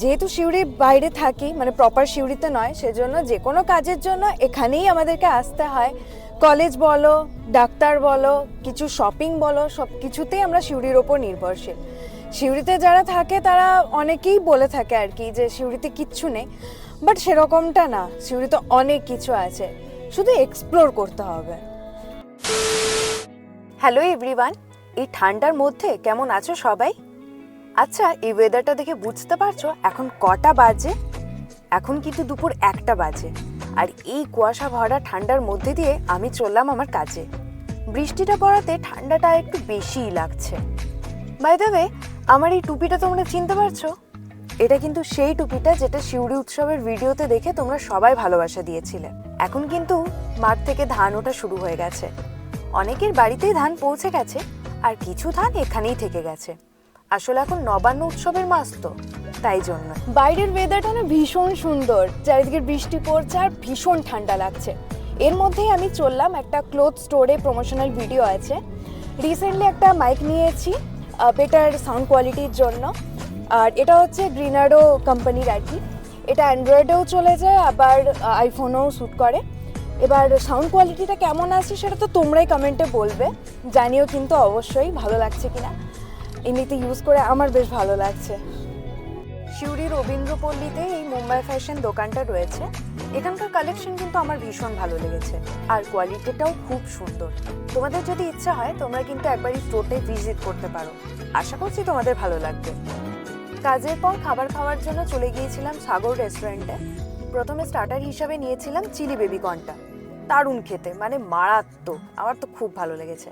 যেহেতু শিউরি বাইরে থাকি মানে প্রপার শিউরিতে নয়, সেজন্য যে কোনো কাজের জন্য এখানেই আমাদেরকে আসতে হয়। কলেজ বলো, ডাক্তার বলো, কিছু শপিং বলো, সব কিছুতেই আমরা শিউরির ওপর নির্ভরশীল। শিউরিতে যারা থাকে, তারা অনেকেই বলে থাকে আর কি যে শিউরিতে কিচ্ছু নেই বাট সেরকমটা না। শিউরিতে অনেক কিছু আছে, শুধু এক্সপ্লোর করতে হবে। হ্যালো এভরিওয়ান এই ঠান্ডার মধ্যে কেমন আছো সবাই? আচ্ছা এই ওয়েদারটা দেখে বুঝতে পারছ? এখন কটা বাজে? এখন কিন্তু দুপুর একটা বাজে। আর এই কুয়াশা ভরা ঠান্ডার মধ্যে দিয়ে আমি চললাম আমার কাজে। বৃষ্টিটা পড়াতে ঠান্ডাটা একটু বেশিই লাগছে। বাই ওয়ে আমার এই টুপিটা তোমরা চিনতে পারছ? এটা কিন্তু সেই টুপিটা যেটা শিউরি উৎসবের ভিডিওতে দেখে তোমরা সবাই ভালোবাসা দিয়েছিলে। এখন কিন্তু মাঠ থেকে ধান ওঠা শুরু হয়ে গেছে। অনেকের বাড়িতেই ধান পৌঁছে গেছে, আর কিছু ধান এখানেই থেকে গেছে। আসলে এখন নবান্ন উৎসবের মাস তো, তাই জন্য। বাইরের ওয়েদারটা না ভীষণ সুন্দর, চারিদিকে বৃষ্টি পড়ছে আর ভীষণ ঠান্ডা লাগছে। এর মধ্যেই আমি চললাম একটা ক্লোথ স্টোরে প্রমোশনাল ভিডিও আছে। রিসেন্টলি একটা মাইক নিয়েছি বেটার সাউন্ড কোয়ালিটির জন্য। আর এটা হচ্ছে গ্রিনাডো কোম্পানির আর কি। এটা অ্যান্ড্রয়েডেও চলে যায়, আবার আইফোনেও শ্যুট করে। এবার সাউন্ড কোয়ালিটিটা কেমন আছে সেটা তো তোমরাই কমেন্টে বলবে। জানিও কিন্তু অবশ্যই ভালো লাগছে কিনা। এমনিতে ইউজ করে আমার বেশ ভালো লাগছে। শিউরি রবীন্দ্রপল্লীতে এই মুম্বাই ফ্যাশন দোকানটা রয়েছে। এখানকার কালেকশন কিন্তু আমার ভীষণ ভালো লেগেছে। আর কোয়ালিটিটাও খুব সুন্দর। তোমাদের যদি ইচ্ছা হয়, তোমরা কিন্তু একবার এই স্টোরটাই ভিজিট করতে পারো। আশা করছি তোমাদের ভালো লাগবে। কাজের পর খাবার খাওয়ার জন্য চলে গিয়েছিলাম সাগর রেস্টুরেন্টে প্রথমে স্টার্টার হিসাবে নিয়েছিলাম চিলি বেবি কর্নটা দারুণ খেতে মানে মারাত্মক। আমার তো খুব ভালো লেগেছে।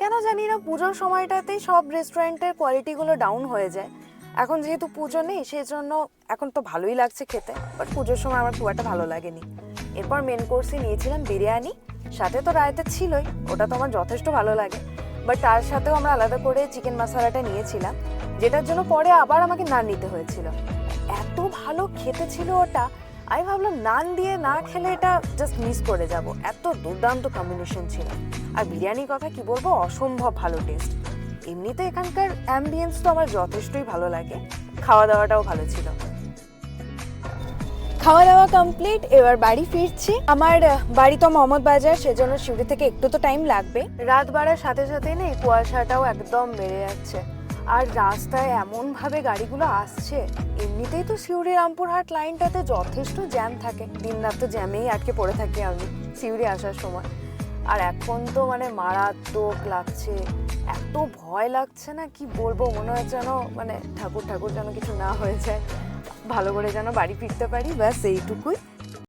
কেন জানি না পুজোর সময়টাতেই সব রেস্টুরেন্টের কোয়ালিটিগুলো ডাউন হয়ে যায়। এখন যেহেতু পুজো নেই সেই জন্য এখন তো ভালোই লাগছে খেতে বাট পুজোর সময় আমার খুব একটা ভালো লাগেনি। এরপর মেন কোর্সে নিয়েছিলাম বিরিয়ানি, সাথে তো রায়তা ছিলই, ওটা তো আমার যথেষ্ট ভালো লাগে। বাট তার সাথেও আমরা আলাদা করে চিকেন মশলাটা নিয়েছিলাম, যেটার জন্য পরে আবার আমাকে নান নিতে হয়েছিল। এত ভালো খেতে ছিল ওটা আমি ভাবলাম নান দিয়ে না খেলে এটা জাস্ট মিস করে যাব। এত দুর্দান্ত কম্বিনেশন ছিল। আর বিরিয়ানির কথা কি বলব? অসম্ভব ভালো টেস্ট এমনিতে এখানকার অ্যাম্বিয়েন্স তো আমার যথেষ্টই ভালো লাগে। খাওয়া দাওয়াটাও ভালো ছিল। খাওয়া দাওয়া কমপ্লিট এবার বাড়ি ফিরছি। আমার বাড়ি তো মোহাম্মদ বাজার সেজন্য শিউরি থেকে একটু তো টাইম লাগবে। রাত বাড়ার সাথে সাথে না এই কুয়াশাটাও একদম বেড়ে যাচ্ছে। আর রাস্তায় এমন ভাবে গাড়িগুলো আসছে, এমনিতেই তো সিউড়ি রামপুরহাট লাইনটাতে যথেষ্ট জ্যাম থাকে। দিন রাত তো জ্যামেই আটকে পড়ে থাকি আমি সিউড়ি আসার সময়। আর এখন তো মানে মারাত্মক লাগছে, এত ভয় লাগছে না কি বলব, মনে হয় যেন মানে ঠাকুর ঠাকুর যেন কিছু না হয়ে যায়, ভালো করে যেন বাড়ি ফিরতে পারি, ব্যাস এইটুকুই।